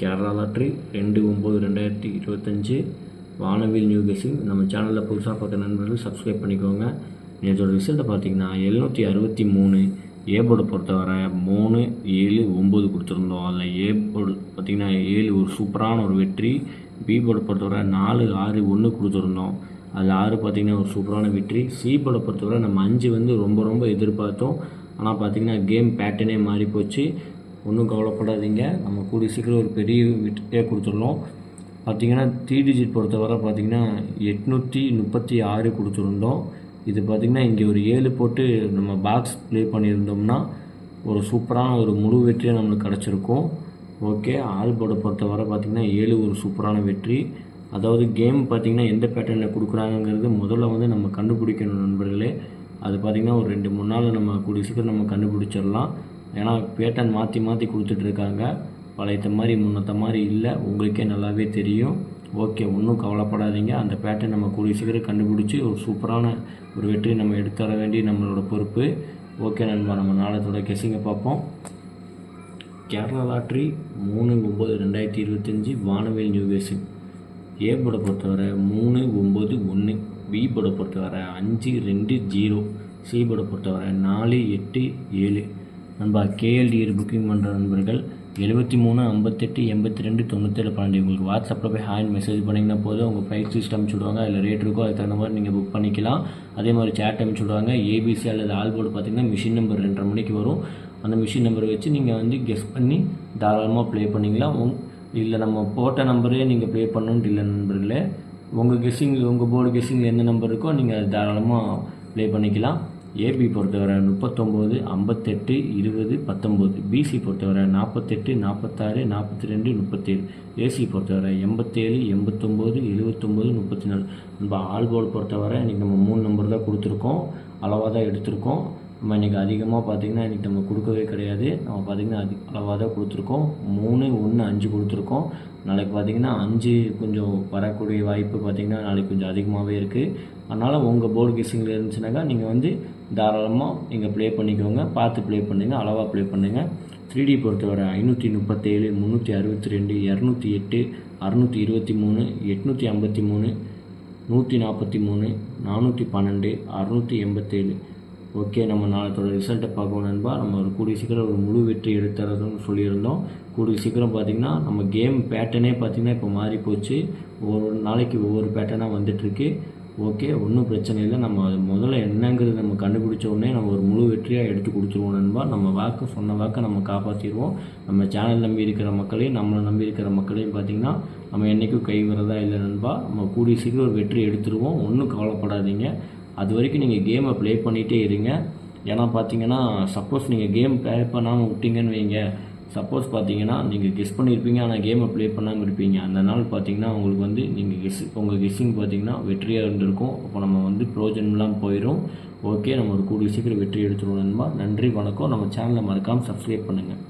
Kerala lottery ரெண்டு ஒம்பது ரெண்டாயிரத்தி இருபத்தஞ்சி. வானவில் நியூ கெஸிங். நம்ம சேனலில் புதுசாக பார்க்குற நண்பர்கள் சப்ஸ்கிரைப் பண்ணிக்கோங்க. நேற்றோட ரிசல்ட்டை பார்த்தீங்கன்னா எழுநூற்றி அறுபத்தி மூணு ஏ போர்டை பொறுத்தவரை மூணு ஏழு ஒம்பது கொடுத்துருந்தோம். அதில் ஏ போர்டு பார்த்திங்கன்னா ஏழு ஒரு சூப்பரான ஒரு வெற்றி. பி போர்டை பொறுத்தவரை நாலு ஆறு ஒன்று கொடுத்துருந்தோம். அதில் ஆறு பார்த்திங்கன்னா ஒரு சூப்பரான வெற்றி. சி போர்டை பொறுத்தவரை நம்ம அஞ்சு வந்து ரொம்ப ரொம்ப எதிர்பார்த்தோம். ஆனால் பார்த்திங்கன்னா கேம் பேட்டர்னே மாறி போச்சு ஒன்றும் கவலைப்படாதீங்க. நம்ம கூடிய சீக்கிரம் ஒரு பெரிய விட்டே கொடுத்துடலாம் பார்த்தீங்கன்னா த்ரீ டிஜிட் பொறுத்தவரை பார்த்தீங்கன்னா எட்நூற்றி முப்பத்தி ஆறு கொடுத்துருந்தோம். இது பார்த்திங்கன்னா இங்கே ஒரு ஏழு போட்டு நம்ம பாக்ஸ் ப்ளே பண்ணியிருந்தோம்னா ஒரு சூப்பரான ஒரு முழு வெற்றியாக நம்மளுக்கு கிடச்சிருக்கும். ஓகே ஆல்போர்டை பொறுத்தவரை பார்த்திங்கன்னா ஏழு ஒரு சூப்பரான வெற்றி. அதாவது கேம் பார்த்திங்கன்னா எந்த பேட்டர்னில் கொடுக்குறாங்கங்கிறது முதல்ல வந்து நம்ம கண்டுபிடிக்கணும் நண்பர்களே. அது பார்த்திங்கன்னா ஒரு ரெண்டு மூணு நாள் நம்ம கூடிய சீக்கிரம் நம்ம கண்டுபிடிச்சிடலாம். ஏன்னா பேட்டன் மாற்றி மாற்றி கொடுத்துட்ருக்காங்க. பழையத்த மாதிரி முன்னத்த மாதிரி இல்லை. உங்களுக்கே நல்லாவே தெரியும். ஓகே ஒன்றும் கவலைப்படாதீங்க. அந்த பேட்டர்ன் நம்ம கூடிய சீக்கிரம் கண்டுபிடிச்சி ஒரு சூப்பரான ஒரு வெற்றி நம்ம எடுத்து தர வேண்டிய நம்மளோட பொறுப்பு. ஓகே நண்பா நம்ம நாளத்தோட கெஸிங்கை பார்ப்போம். கேரளா லாட்ரி மூணு ஒம்பது ரெண்டாயிரத்தி இருபத்தஞ்சி வானவேல் நியூ ஏ போர்டை பொறுத்தவரை மூணு ஒம்பது ஒன்று பி போர்டை பொறுத்தவரை அஞ்சு ரெண்டு ஜீரோ சி படை பொறுத்தவரை நாலு எட்டு ஏழு. நண்பா கேஎல்டிஆர் புக்கிங் பண்ணுற நண்பர்கள் எழுபத்தி மூணு ஐம்பத்தெட்டு எண்பத்தி ரெண்டு தொண்ணூத்தேழு பன்னெண்டு. உங்களுக்கு வாட்ஸ்அப்பில் போய் ஹேண்ட் மெசேஜ் பண்ணிங்கன்னா போதும். உங்கள் ப்ரைஸ் லிஸ்ட் அனுப்பிச்சி விடுவாங்க அதில் ரேட் இருக்கோ அதுக்கு தகுந்த மாதிரி நீங்கள் புக் பண்ணிக்கலாம். அதே மாதிரி சேட் அனுப்பிச்சி விடுவாங்க ஏபிசி அல்லது ஆல் போர்டு பார்த்தீங்கன்னா மிஷின் நம்பர் ரெண்டரை மணிக்கு வரும். அந்த மிஷின் நம்பரை வச்சு நீங்கள் வந்து கெஸ் பண்ணி தாராளமாக ப்ளே பண்ணிக்கலாம். உங் இல்லை நம்ம போட்ட நம்பரே நீங்கள் ப்ளே பண்ணணுன்ட்டு இல்லை நண்பர்களே உங்கள் கெஸ்ஸிங் உங்கள் போர்டு கெஸ்ஸிங் எந்த நம்பர் இருக்கோ நீங்கள் அது தாராளமாக ப்ளே பண்ணிக்கலாம். ஏபி பொறுத்தவரை முப்பத்தொம்போது ஐம்பத்தெட்டு இருபது பத்தொம்போது. பிசி பொறுத்தவரை நாற்பத்தெட்டு நாற்பத்தாறு நாற்பத்தி ரெண்டு முப்பத்தேழு ஏசி பொறுத்தவரை எண்பத்தேழு எண்பத்தொம்போது எழுபத்தொம்போது முப்பத்தி நாலு நம்ம ஆல் போர்டு பொறுத்தவரை இன்றைக்கி நம்ம மூணு நம்பர் தான் கொடுத்துருக்கோம். அளவாக தான் எடுத்திருக்கோம். நம்ம இன்றைக்கி அதிகமாக பார்த்திங்கன்னா இன்றைக்கி நம்ம கொடுக்கவே கிடையாது. நம்ம பார்த்திங்கன்னா அதி அளவாக தான் கொடுத்துருக்கோம். மூணு ஒன்று அஞ்சு கொடுத்துருக்கோம். நாளைக்கு பார்த்திங்கன்னா அஞ்சு கொஞ்சம் வரக்கூடிய வாய்ப்பு பார்த்திங்கன்னா நாளைக்கு கொஞ்சம் அதிகமாகவே இருக்குது அதனால் உங்கள் போர்டு கெஸிங்கில் இருந்துச்சுனாக்கா நீங்கள் வந்து தாராளமாக நீங்கள் ப்ளே பண்ணிக்கோங்க பார்த்து ப்ளே பண்ணுங்க அளவாக ப்ளே பண்ணுங்கள் த்ரீ டி பொறுத்தவரை ஐநூற்றி முப்பத்தேழு முந்நூற்றி அறுபத்தி ரெண்டு இரநூத்தி எட்டு அறநூற்றி இருபத்தி மூணு எட்நூற்றி ஐம்பத்தி மூணு நூற்றி நாற்பத்தி மூணு நானூற்றி பன்னெண்டு அறுநூற்றி எண்பத்தேழு. ஓகே நம்ம நாளத்தோட ரிசல்ட்டை பார்க்கணும் நண்பா. நம்ம ஒரு கூடிய சீக்கிரம் ஒரு முழு வெற்றி எடுத்துறதுன்னு சொல்லியிருந்தோம். கூடிய சீக்கிரம் பார்த்திங்கன்னா நம்ம கேம் பேட்டர்னே பார்த்திங்கன்னா இப்போ மாறி போச்சு ஒவ்வொரு நாளைக்கு ஒவ்வொரு பேட்டர்னாக வந்துட்டுருக்கு. ஓகே ஒன்றும் பிரச்சனை இல்லை. நம்ம அது முதல்ல என்னங்கிறது நம்ம கண்டுபிடிச்சோடனே நம்ம ஒரு முழு வெற்றியாக எடுத்து கொடுத்துருவோம் நண்பா. நம்ம வாக்கு சொன்ன வாக்கை நம்ம காப்பாற்றிடுவோம் நம்ம சேனல் நம்பி இருக்கிற மக்களையும் நம்மளை நம்பி இருக்கிற மக்களையும் பார்த்திங்கன்னா நம்ம என்றைக்கும் கைவிறதா இல்லை நண்பா. நம்ம கூடிய சீக்கிரம் ஒரு வெற்றி எடுத்துருவோம். ஒன்றும் கவலைப்படாதீங்க. அது வரைக்கும் நீங்கள் கேமை ப்ளே பண்ணிகிட்டே இருங்க. ஏன்னா பார்த்தீங்கன்னா சப்போஸ் நீங்கள் கேம் ப்ளே பண்ணாமல் விட்டீங்கன்னு வைங்க. சப்போஸ் பார்த்தீங்கன்னா நீங்கள் கெஸ் பண்ணியிருப்பீங்க ஆனால் கேமை ப்ளே பண்ணாமல் இருப்பீங்க. அந்த நாள் பார்த்தீங்கன்னா உங்களுக்கு வந்து நீங்கள் கெஸ் உங்கள் கெஸ்ஸிங் பார்த்தீங்கன்னா வெற்றியாக இருந்திருக்கும். அப்போ நம்ம வந்து ப்ரோஜனம்லாம் போயிடும் ஓகே நம்ம ஒரு கூடிய சீக்கிரம் வெற்றி எடுத்துருவோம் நண்பா. நன்றி வணக்கம். நம்ம சேனலை மறக்காமல் சப்ஸ்கிரைப் பண்ணுங்கள்